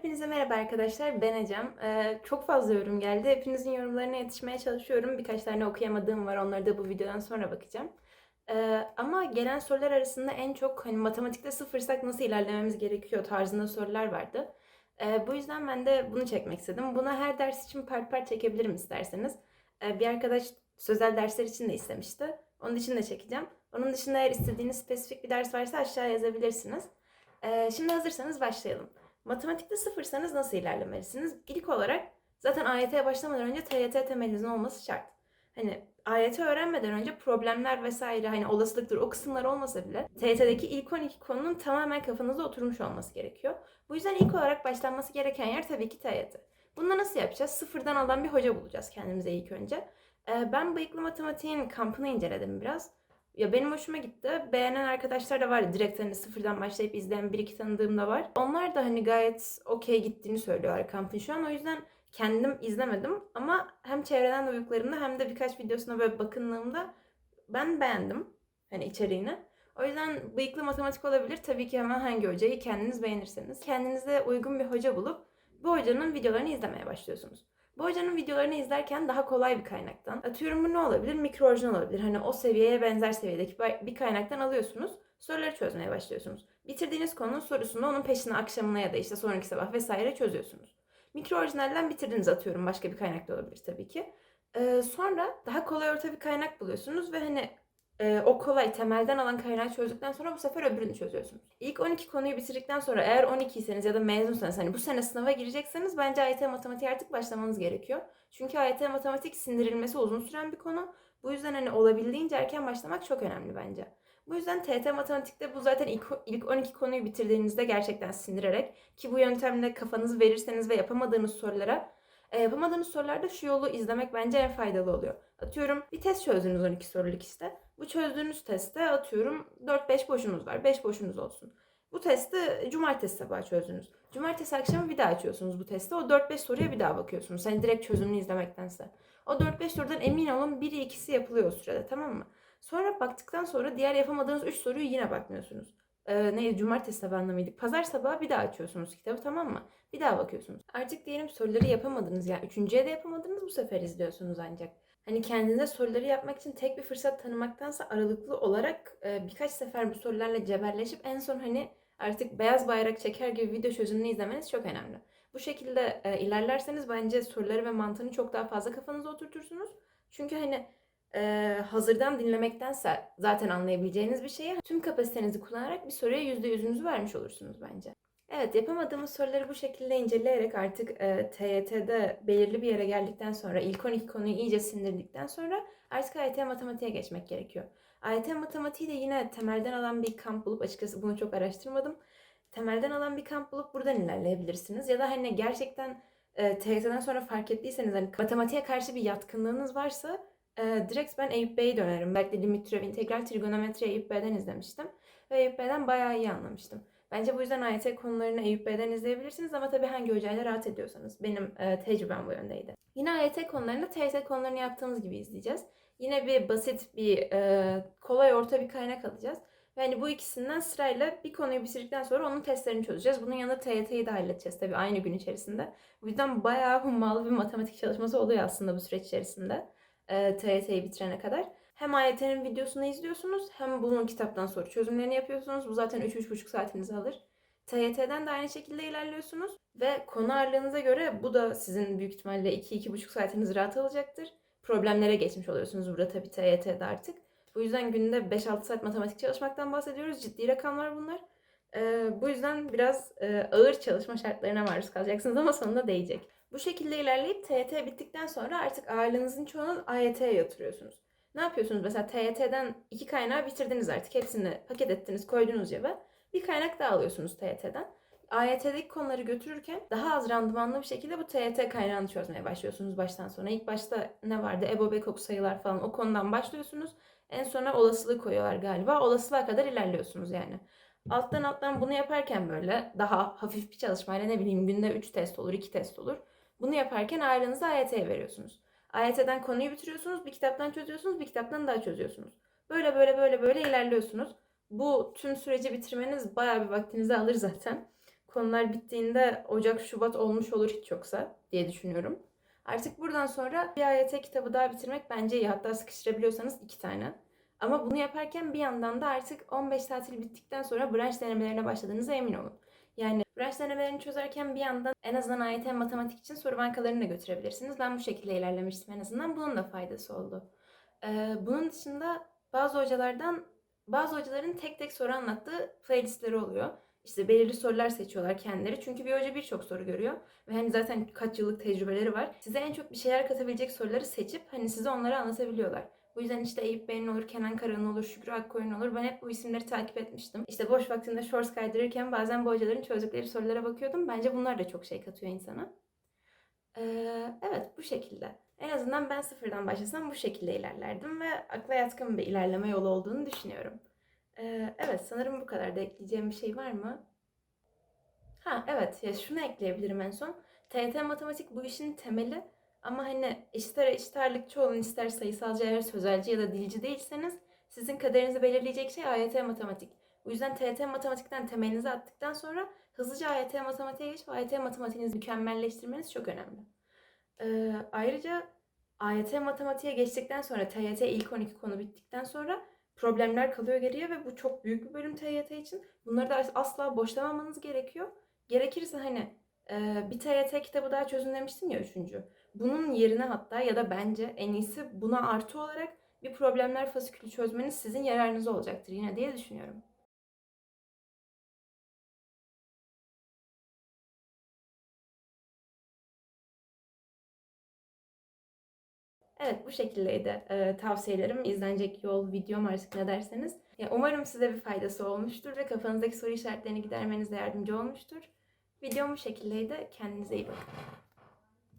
Hepinize merhaba arkadaşlar. Ben Ecem. Ee, çok fazla yorum geldi. Hepinizin yorumlarına yetişmeye çalışıyorum. Birkaç tane okuyamadığım var. Onları da bu videodan sonra bakacağım. Ee, ama gelen sorular arasında en çok hani matematikte sıfırsak nasıl ilerlememiz gerekiyor tarzında sorular vardı. Ee, bu yüzden ben de bunu çekmek istedim. Buna her ders için part part çekebilirim isterseniz. Ee, bir arkadaş sözel dersler için de istemişti. Onun için de çekeceğim. Onun dışında eğer istediğiniz spesifik bir ders varsa aşağıya yazabilirsiniz. Ee, şimdi hazırsanız başlayalım. Matematikte sıfırsanız nasıl ilerlemelisiniz? İlk olarak zaten AYT'ye başlamadan önce TYT temelinizin olması şart. Hani AYT öğrenmeden önce problemler vesaire hani olasılıktır o kısımlar olmasa bile TYT'deki ilk 12 konunun tamamen kafanızda oturmuş olması gerekiyor. Bu yüzden ilk olarak başlanması gereken yer tabii ki TYT. Bunu nasıl yapacağız? Sıfırdan alan bir hoca bulacağız kendimize ilk önce. Ee, ben bıyıklı matematiğin kampını inceledim biraz. Ya benim hoşuma gitti. Beğenen arkadaşlar da vardı. Direkt hani sıfırdan başlayıp izleyen bir iki tanıdığım da var. Onlar da hani gayet okey gittiğini söylüyorlar kampın şu an. O yüzden kendim izlemedim ama hem çevreden duyduklarımda hem de birkaç videosuna böyle bakınlığımda ben beğendim hani içeriğini. O yüzden bıyıklı matematik olabilir. Tabii ki hemen hangi hocayı kendiniz beğenirseniz. Kendinize uygun bir hoca bulup bu hocanın videolarını izlemeye başlıyorsunuz. Bu hocanın videolarını izlerken daha kolay bir kaynaktan. Atıyorum bu ne olabilir? Mikro orijinal olabilir. Hani o seviyeye benzer seviyedeki bir kaynaktan alıyorsunuz. Soruları çözmeye başlıyorsunuz. Bitirdiğiniz konunun sorusunu onun peşine akşamına ya da işte sonraki sabah vesaire çözüyorsunuz. Mikro orijinalden bitirdiniz atıyorum. Başka bir kaynakta olabilir tabii ki. Ee, sonra daha kolay orta bir kaynak buluyorsunuz ve hani e, o kolay temelden alan kaynağı çözdükten sonra bu sefer öbürünü çözüyorsunuz. İlk 12 konuyu bitirdikten sonra eğer 12'seniz ya da mezunsanız hani bu sene sınava girecekseniz bence AYT matematiğe artık başlamanız gerekiyor. Çünkü AYT matematik sindirilmesi uzun süren bir konu. Bu yüzden hani olabildiğince erken başlamak çok önemli bence. Bu yüzden TET matematikte bu zaten ilk, ilk 12 konuyu bitirdiğinizde gerçekten sindirerek ki bu yöntemle kafanızı verirseniz ve yapamadığınız sorulara e, yapamadığınız sorularda şu yolu izlemek bence en faydalı oluyor. Atıyorum bir test çözdünüz 12 soruluk işte. Bu çözdüğünüz testte atıyorum 4-5 boşunuz var. 5 boşunuz olsun. Bu testi cumartesi sabahı çözdünüz. Cumartesi akşamı bir daha açıyorsunuz bu testi. O 4-5 soruya bir daha bakıyorsunuz. Hani direkt çözümünü izlemektense. O 4-5 sorudan emin olun biri ikisi yapılıyor o sürede tamam mı? Sonra baktıktan sonra diğer yapamadığınız 3 soruyu yine bakmıyorsunuz. Ee, neydi cumartesi sabahında mıydık? Pazar sabahı bir daha açıyorsunuz kitabı tamam mı? Bir daha bakıyorsunuz. Artık diyelim soruları yapamadınız yani üçüncüye de yapamadınız bu sefer izliyorsunuz ancak. Hani kendinize soruları yapmak için tek bir fırsat tanımaktansa aralıklı olarak e, birkaç sefer bu sorularla cebelleşip en son hani artık beyaz bayrak çeker gibi video çözümünü izlemeniz çok önemli. Bu şekilde e, ilerlerseniz bence soruları ve mantığını çok daha fazla kafanıza oturtursunuz. Çünkü hani e, hazırdan dinlemektense zaten anlayabileceğiniz bir şeyi tüm kapasitenizi kullanarak bir soruya %100'ünüzü vermiş olursunuz bence. Evet yapamadığımız soruları bu şekilde inceleyerek artık e, TYT'de belirli bir yere geldikten sonra ilk 12 konuyu iyice sindirdikten sonra artık AYT matematiğe geçmek gerekiyor. AYT matematiği de yine temelden alan bir kamp bulup açıkçası bunu çok araştırmadım. Temelden alan bir kamp bulup buradan ilerleyebilirsiniz. Ya da hani gerçekten e, TYT'den sonra fark ettiyseniz hani matematiğe karşı bir yatkınlığınız varsa e, direkt ben Eyüp Bey'i dönerim. Belki de limit türev, integral trigonometri Eyüp Bey'den izlemiştim. Ve Eyüp Bey'den bayağı iyi anlamıştım. Bence bu yüzden AYT konularını Eyüp Bey'den izleyebilirsiniz ama tabii hangi hocayla rahat ediyorsanız. Benim e, tecrübem bu yöndeydi. Yine AYT konularını TYT konularını yaptığımız gibi izleyeceğiz. Yine bir basit bir e, kolay orta bir kaynak alacağız. Ve hani bu ikisinden sırayla bir konuyu bitirdikten sonra onun testlerini çözeceğiz. Bunun yanında TYT'yi de halledeceğiz tabii aynı gün içerisinde. Bu yüzden bayağı hummalı bir matematik çalışması oluyor aslında bu süreç içerisinde. E, TYT'yi bitirene kadar. Hem AYT'nin videosunu izliyorsunuz hem bunun kitaptan soru çözümlerini yapıyorsunuz. Bu zaten 3-3,5 saatinizi alır. TYT'den de aynı şekilde ilerliyorsunuz. Ve konu ağırlığınıza göre bu da sizin büyük ihtimalle 2-2,5 saatinizi rahat alacaktır. Problemlere geçmiş oluyorsunuz burada tabii TYT'de artık. Bu yüzden günde 5-6 saat matematik çalışmaktan bahsediyoruz. Ciddi rakamlar bunlar. Ee, bu yüzden biraz e, ağır çalışma şartlarına maruz kalacaksınız ama sonunda değecek. Bu şekilde ilerleyip TYT bittikten sonra artık ağırlığınızın çoğunu AYT'ye yatırıyorsunuz. Ne yapıyorsunuz? Mesela TYT'den iki kaynağı bitirdiniz artık. Hepsini paket ettiniz, koydunuz cebe. Bir kaynak daha alıyorsunuz TYT'den. AYT'deki konuları götürürken daha az randımanlı bir şekilde bu TYT kaynağını çözmeye başlıyorsunuz baştan sona. İlk başta ne vardı? EBO, BEKOK sayılar falan o konudan başlıyorsunuz. En sona olasılığı koyuyorlar galiba. Olasılığa kadar ilerliyorsunuz yani. Alttan alttan bunu yaparken böyle daha hafif bir çalışmayla ne bileyim günde 3 test olur, 2 test olur. Bunu yaparken ağırlığınızı AYT'ye veriyorsunuz. AYT'den konuyu bitiriyorsunuz, bir kitaptan çözüyorsunuz, bir kitaptan daha çözüyorsunuz. Böyle böyle böyle böyle ilerliyorsunuz. Bu tüm süreci bitirmeniz bayağı bir vaktinizi alır zaten. konular bittiğinde Ocak, Şubat olmuş olur hiç yoksa diye düşünüyorum. Artık buradan sonra bir AYT kitabı daha bitirmek bence iyi. Hatta sıkıştırabiliyorsanız iki tane. Ama bunu yaparken bir yandan da artık 15 tatil bittikten sonra branş denemelerine başladığınıza emin olun. Yani branş denemelerini çözerken bir yandan en azından AYT matematik için soru bankalarını da götürebilirsiniz. Ben bu şekilde ilerlemiştim en azından. Bunun da faydası oldu. Ee, bunun dışında bazı hocalardan bazı hocaların tek tek soru anlattığı playlistleri oluyor. İşte belirli sorular seçiyorlar kendileri. Çünkü bir hoca birçok soru görüyor. Ve hani zaten kaç yıllık tecrübeleri var. Size en çok bir şeyler katabilecek soruları seçip hani size onları anlatabiliyorlar. Bu yüzden işte Eyüp Bey'in olur, Kenan Karan'ın olur, Şükrü Akkoyun olur. Ben hep bu isimleri takip etmiştim. İşte boş vaktimde shorts kaydırırken bazen bu hocaların çözdükleri sorulara bakıyordum. Bence bunlar da çok şey katıyor insana. Ee, evet bu şekilde. En azından ben sıfırdan başlasam bu şekilde ilerlerdim ve akla yatkın bir ilerleme yolu olduğunu düşünüyorum. Ee, evet sanırım bu kadar da ekleyeceğim bir şey var mı? Ha evet ya şunu ekleyebilirim en son. TYT matematik bu işin temeli ama hani ister eşit ağırlıkçı olun ister sayısalcı eğer sözelci ya da dilci değilseniz sizin kaderinizi belirleyecek şey AYT matematik. Bu yüzden TYT matematikten temelinizi attıktan sonra hızlıca AYT matematiğe geçip AYT matematiğinizi mükemmelleştirmeniz çok önemli. Ee, ayrıca AYT matematiğe geçtikten sonra TYT ilk 12 konu bittikten sonra problemler kalıyor geriye ve bu çok büyük bir bölüm TYT için. Bunları da asla boşlamamanız gerekiyor. Gerekirse hani e, bir TYT kitabı daha çözün demiştim ya üçüncü. Bunun yerine hatta ya da bence en iyisi buna artı olarak bir problemler fasikülü çözmeniz sizin yararınıza olacaktır yine diye düşünüyorum. Evet bu şekildeydi e, tavsiyelerim, izlenecek yol, videom artık ne derseniz. Ya, umarım size bir faydası olmuştur ve kafanızdaki soru işaretlerini gidermenize yardımcı olmuştur. Videom bu şekildeydi. Kendinize iyi bakın.